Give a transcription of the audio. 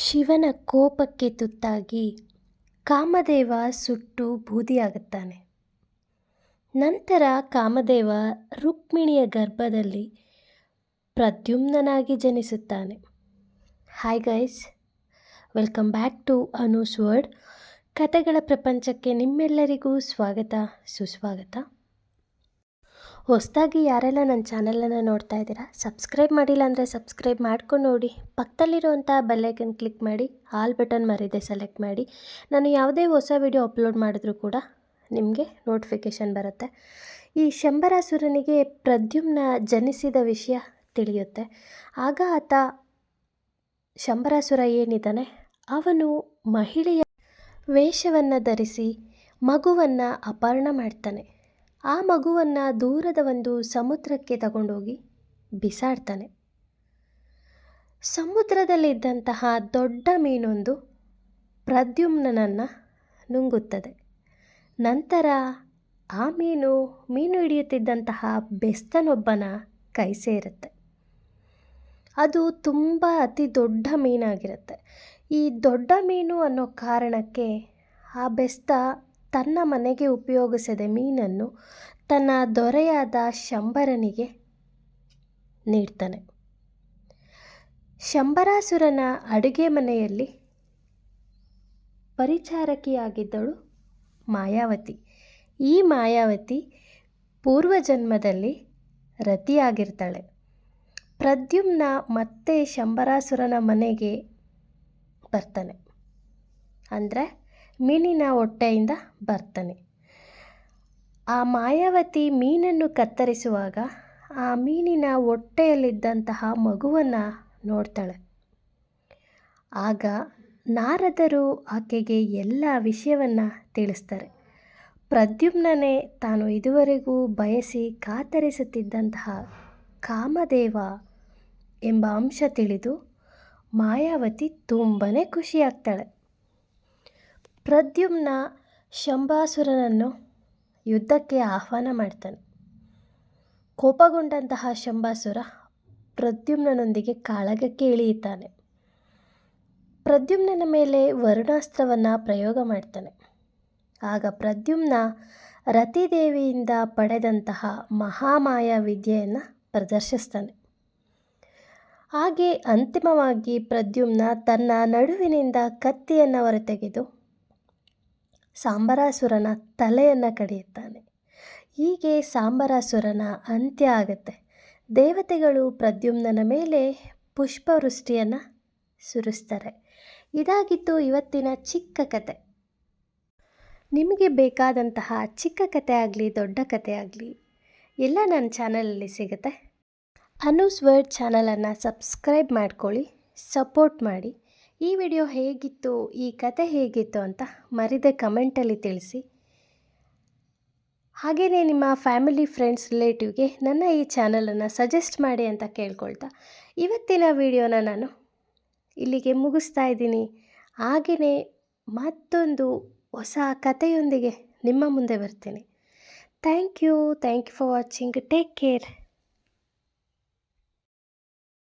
ಶಿವನ ಕೋಪಕ್ಕೆ ತುತ್ತಾಗಿ ಕಾಮದೇವ ಸುಟ್ಟು ಬೂದಿಯಾಗುತ್ತಾನೆ. ನಂತರ ಕಾಮದೇವ ರುಕ್ಮಿಣಿಯ ಗರ್ಭದಲ್ಲಿ ಪ್ರದ್ಯುಮ್ನಾಗಿ ಜನಿಸುತ್ತಾನೆ. Hi guys welcome back to Anu's world ಕಥೆಗಳ ಪ್ರಪಂಚಕ್ಕೆ ನಿಮ್ಮೆಲ್ಲರಿಗೂ ಸ್ವಾಗತ, ಸುಸ್ವಾಗತ. ಹೊಸದಾಗಿ ಯಾರೆಲ್ಲ ನನ್ನ ಚಾನಲನ್ನು ನೋಡ್ತಾ ಇದ್ದೀರಾ, ಸಬ್ಸ್ಕ್ರೈಬ್ ಮಾಡಿಲ್ಲ ಅಂದರೆ ಸಬ್ಸ್ಕ್ರೈಬ್ ಮಾಡ್ಕೊಂಡು ನೋಡಿ. ಪಕ್ಕದಲ್ಲಿರುವಂಥ ಬೆಲ್ಲೈಕನ್ ಕ್ಲಿಕ್ ಮಾಡಿ ಆಲ್ ಬಟನ್ ಮರಿದೆ ಸೆಲೆಕ್ಟ್ ಮಾಡಿ. ನಾನು ಯಾವುದೇ ಹೊಸ ವಿಡಿಯೋ ಅಪ್ಲೋಡ್ ಮಾಡಿದ್ರೂ ಕೂಡ ನಿಮಗೆ ನೋಟಿಫಿಕೇಷನ್ ಬರುತ್ತೆ. ಈ ಶಂಬರಾಸುರನಿಗೆ ಪ್ರದ್ಯುಮ್ನ ಜನಿಸಿದ ವಿಷಯ ತಿಳಿಯುತ್ತೆ. ಆಗ ಆತ ಶಂಬರಾಸುರ ಏನಿದ್ದಾನೆ, ಅವನು ಮಹಿಳೆಯ ವೇಷವನ್ನು ಧರಿಸಿ ಮಗುವನ್ನು ಅಪಹರಣ ಮಾಡ್ತಾನೆ. ಆ ಮಗುವನ್ನು ದೂರದ ಒಂದು ಸಮುದ್ರಕ್ಕೆ ತಗೊಂಡೋಗಿ ಬಿಸಾಡ್ತಾನೆ. ಸಮುದ್ರದಲ್ಲಿದ್ದಂತಹ ದೊಡ್ಡ ಮೀನೊಂದು ಪ್ರದ್ಯುಮ್ನನನ್ನು ನುಂಗುತ್ತದೆ. ನಂತರ ಆ ಮೀನು ಮೀನು ಹಿಡಿಯುತ್ತಿದ್ದಂತಹ ಬೆಸ್ತನೊಬ್ಬನ ಕೈ ಸೇರುತ್ತೆ. ಅದು ತುಂಬ ಅತಿ ದೊಡ್ಡ ಮೀನಾಗಿರುತ್ತೆ. ಈ ದೊಡ್ಡ ಮೀನು ಅನ್ನೋ ಕಾರಣಕ್ಕೆ ಆ ಬೆಸ್ತ ತನ್ನ ಮನೆಗೆ ಉಪಯೋಗಿಸದೆ ಮೀನನ್ನು ತನ್ನ ದೊರೆಯಾದ ಶಂಬರನಿಗೆ ನೀಡ್ತಾನೆ. ಶಂಬರಾಸುರನ ಅಡುಗೆ ಮನೆಯಲ್ಲಿ ಪರಿಚಾರಕಿಯಾಗಿದ್ದಳು ಮಾಯಾವತಿ. ಈ ಮಾಯಾವತಿ ಪೂರ್ವಜನ್ಮದಲ್ಲಿ ರತಿಯಾಗಿರ್ತಾಳೆ. ಪ್ರದ್ಯುಮ್ನ ಮತ್ತೆ ಶಂಬರಾಸುರನ ಮನೆಗೆ ಬರ್ತಾನೆ. ಅಂದರೆ ಮೀನಿನ ಹೊಟ್ಟೆಯಿಂದ ಬರ್ತಾನೆ. ಆ ಮಾಯಾವತಿ ಮೀನನ್ನು ಕತ್ತರಿಸುವಾಗ ಆ ಮೀನಿನ ಹೊಟ್ಟೆಯಲ್ಲಿದ್ದಂತಹ ಮಗುವನ್ನು ನೋಡ್ತಾಳೆ. ಆಗ ನಾರದರು ಆಕೆಗೆ ಎಲ್ಲ ವಿಷಯವನ್ನು ತಿಳಿಸ್ತಾರೆ. ಪ್ರದ್ಯುಮ್ನೇ ತಾನು ಇದುವರೆಗೂ ಬಯಸಿ ಕಾತರಿಸುತ್ತಿದ್ದಂತಹ ಕಾಮದೇವ ಎಂಬ ಅಂಶ ತಿಳಿದು ಮಾಯಾವತಿ ತುಂಬಾ ಖುಷಿಯಾಗ್ತಾಳೆ. ಪ್ರದ್ಯುಮ್ನ ಶಂಬಾಸುರನನ್ನು ಯುದ್ಧಕ್ಕೆ ಆಹ್ವಾನ ಮಾಡ್ತಾನೆ. ಕೋಪಗೊಂಡಂತಹ ಶಂಬಾಸುರ ಪ್ರದ್ಯುಮ್ನನೊಂದಿಗೆ ಕಾಳಗಕ್ಕೆ ಇಳಿಯುತ್ತಾನೆ. ಪ್ರದ್ಯುಮ್ನನ ಮೇಲೆ ವರುಣಾಸ್ತ್ರವನ್ನು ಪ್ರಯೋಗ ಮಾಡ್ತಾನೆ. ಆಗ ಪ್ರದ್ಯುಮ್ನ ರತಿದೇವಿಯಿಂದ ಪಡೆದಂತಹ ಮಹಾಮಾಯ ವಿದ್ಯೆಯನ್ನು ಪ್ರದರ್ಶಿಸ್ತಾನೆ. ಹಾಗೆ ಅಂತಿಮವಾಗಿ ಪ್ರದ್ಯುಮ್ನ ತನ್ನ ನಡುವಿನಿಂದ ಕತ್ತಿಯನ್ನು ಹೊರತೆಗೆದು ಸಾಂಬರಾಸುರನ ತಲೆಯನ್ನು ಕಡಿಯುತ್ತಾನೆ. ಹೀಗೆ ಸಾಂಬರಾಸುರನ ಅಂತ್ಯ ಆಗುತ್ತೆ. ದೇವತೆಗಳು ಪ್ರದ್ಯುಮ್ನನ ಮೇಲೆ ಪುಷ್ಪವೃಷ್ಟಿಯನ್ನು ಸುರಿಸ್ತಾರೆ. ಇದಾಗಿತ್ತು ಇವತ್ತಿನ ಚಿಕ್ಕ ಕತೆ. ನಿಮಗೆ ಬೇಕಾದಂತಹ ಚಿಕ್ಕ ಕತೆ ಆಗಲಿ, ದೊಡ್ಡ ಕತೆ ಆಗಲಿ, ಎಲ್ಲ ನನ್ನ ಚಾನಲಲ್ಲಿ ಸಿಗುತ್ತೆ. ಅನೂಸ್ ವರ್ಡ್ ಚಾನಲನ್ನು ಸಬ್ಸ್ಕ್ರೈಬ್ ಮಾಡ್ಕೊಳ್ಳಿ, ಸಪೋರ್ಟ್ ಮಾಡಿ. ಈ ವಿಡಿಯೋ ಹೇಗಿತ್ತು, ಈ ಕತೆ ಹೇಗಿತ್ತು ಅಂತ ಮರಿದೆ ಕಮೆಂಟಲ್ಲಿ ತಿಳಿಸಿ. ಹಾಗೆಯೇ ನಿಮ್ಮ ಫ್ಯಾಮಿಲಿ ಫ್ರೆಂಡ್ಸ್ ರಿಲೇಟಿವ್ಗೆ ನನ್ನ ಈ ಚಾನಲನ್ನು ಸಜೆಸ್ಟ್ ಮಾಡಿ ಅಂತ ಕೇಳ್ಕೊಳ್ತಾ, ಇವತ್ತಿನ ವಿಡಿಯೋನ ನಾನು ಇಲ್ಲಿಗೆ ಮುಗಿಸ್ತಾ ಇದ್ದೀನಿ. ಹಾಗೆಯೇ ಮತ್ತೊಂದು ಹೊಸ ಕಥೆಯೊಂದಿಗೆ ನಿಮ್ಮ ಮುಂದೆ ಬರ್ತೀನಿ. Thank you thank you for watching take care